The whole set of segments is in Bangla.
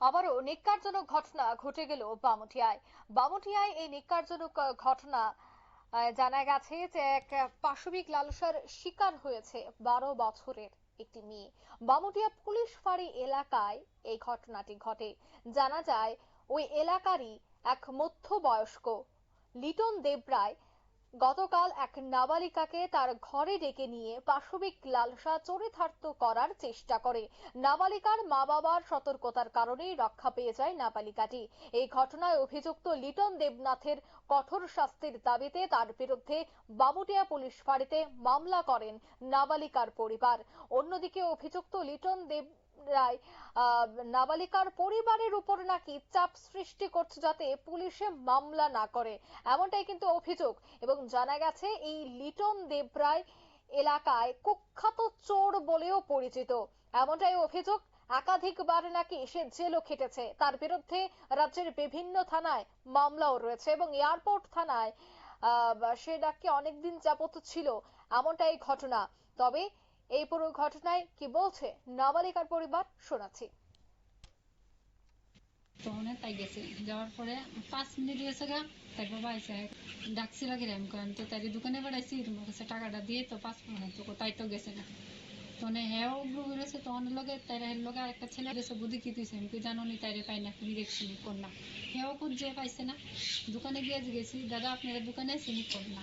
আবারও নিকারজনক ঘটনা ঘটে গেল বামুটিয়ায়। বামুটিয়ায় এই নিকারজনক ঘটনা জানা গেছে যে এক পাশবিক লালসার শিকার হয়েছে বারো বছরের একটি মেয়ে। বামুটিয়া পুলিশ ফাঁড়ি এলাকায় এই ঘটনাটি ঘটে। জানা যায়, ওই এলাকারই এক মধ্য বয়স্ক লিটন দেবরায় গতকাল এক নাবালিকাকে তার ঘরে ডেকে নিয়ে পাশবিক লালসা চরিতার্থ করার চেষ্টা করে। নাবালিকার মা বাবার সতর্কতার কারণেই রক্ষা পেয়ে যায় নাবালিকাটি। এই ঘটনায় অভিযুক্ত লিটন দেবনাথের কঠোর শাস্তির দাবিতে তার বিরুদ্ধে বাবুটিয়া পুলিশ ফাঁড়িতে মামলা করেন নাবালিকার পরিবার। অন্যদিকে অভিযুক্ত লিটন দেব রায় নাবালিকার পরিবারের উপর নাকি চাপ সৃষ্টি করছে যাতে পুলিশে মামলা না করে। এমনটাই কিন্তু অভিযোগ। এবং জানা গেছে, এই লিটন দেবরায় এলাকায় কুখ্যাত চোর বলেও পরিচিত। এমনটাই অভিযোগ, একাধিকবার নাকি সে জেলও খেটেছে। তার বিরুদ্ধে রাজ্যের বিভিন্ন থানায় মামলাও রয়েছে এবং এয়ারপোর্ট থানায় সে নাকি অনেকদিন যাবত ছিল। এমনটাই ঘটনা। তবে এই পুরো ঘটনায় কি বলছে নাবালিকার পরিবার শোনাচ্ছি। তাই গেছে। যাওয়ার পরে পাঁচ মিনিট গেছে গা তার বাবা আইসে ডাকছিল কি রেম করেন তো তাই দোকানে বেড়াইছি তোমার কাছে টাকাটা দিয়ে তো পাঁচ মিনিট তো তাই তো গেছে না। তখন হ্যাঁ বেরোছে তখন লগে তাই এর লগে আরেকটা ছেলে গেছে বুদ্ধি কি তুইছে আমি জানো নি তাইরে পাই না তুমি দেখছি কন্যা হ্যাঁ খুঁজছে পাইছে না। দোকানে গিয়ে গেছি, দাদা আপনারা দোকানে চিনি কন্যা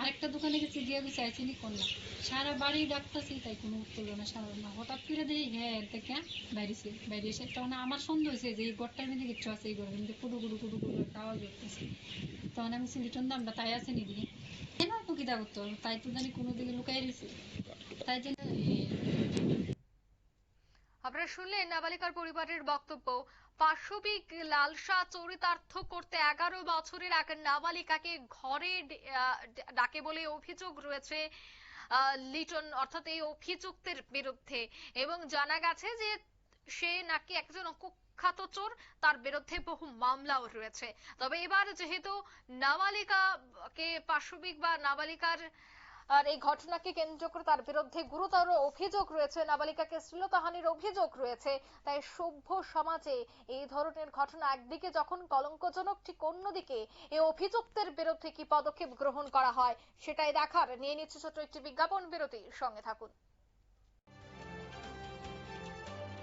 আরেকটা দোকানে গেছি, গিয়ে গেছি আইসিনি কন্যা সারা বাড়ি ডাকতেছি, তাই কোনো উত্তর না, সারা না। হঠাৎ করে দেখি হ্যাঁ এর থেকে বাইরেছে, বাইরে এসে তখন আমার সন্দেহ হয়েছে যে এই ঘরটার মধ্যে কিছু আছে, এই ঘরের মধ্যে কুডু কুডু কুডু কুডু একটা আওয়াজ উঠতেছে তখন আমি সিলিটন দামটা তাই আছে নি দিকে কেন তো কিতা করতো তাই তো জানি কোনো দিকে লুকাই রয়েছে। তাই জন্য আপনারা শুনলেন নাবালিকার পরিবারের বক্তব্য পাশবিক লালসা চরিতার্থ করতে এগারো বছরের এক নাবালিকাকে ঘরে ডাকে বলে অভিযোগ রয়েছে লিটন অর্থাৎ এই অভিযুক্তের বিরুদ্ধে। এবং জানা গেছে যে সে নাকি একজন কুখ্যাত চোর, তার বিরুদ্ধে বহু মামলাও রয়েছে। তবে এবার যেহেতু নাবালিকাকে পাশবিক বা নাবালিকার আর এই ঘটনাকে কেন্দ্র করে তার বিরুদ্ধে গুরুতর অভিযোগ রয়েছে। নাবালিকাকে শ্লীলতাহানির অভিযোগ রয়েছে। তাই সভ্য সমাজে এই ধরনের ঘটনা একদিকে যখন কলঙ্কজনক, ঠিক অন্যদিকে এই অভিযুক্তের বিরুদ্ধে কি পদক্ষেপ গ্রহণ করা হয়, সেটাই দেখার। নিয়ে নিচ্ছে ছোট একটি বিজ্ঞাপন বিরতি সঙ্গে থাকুন।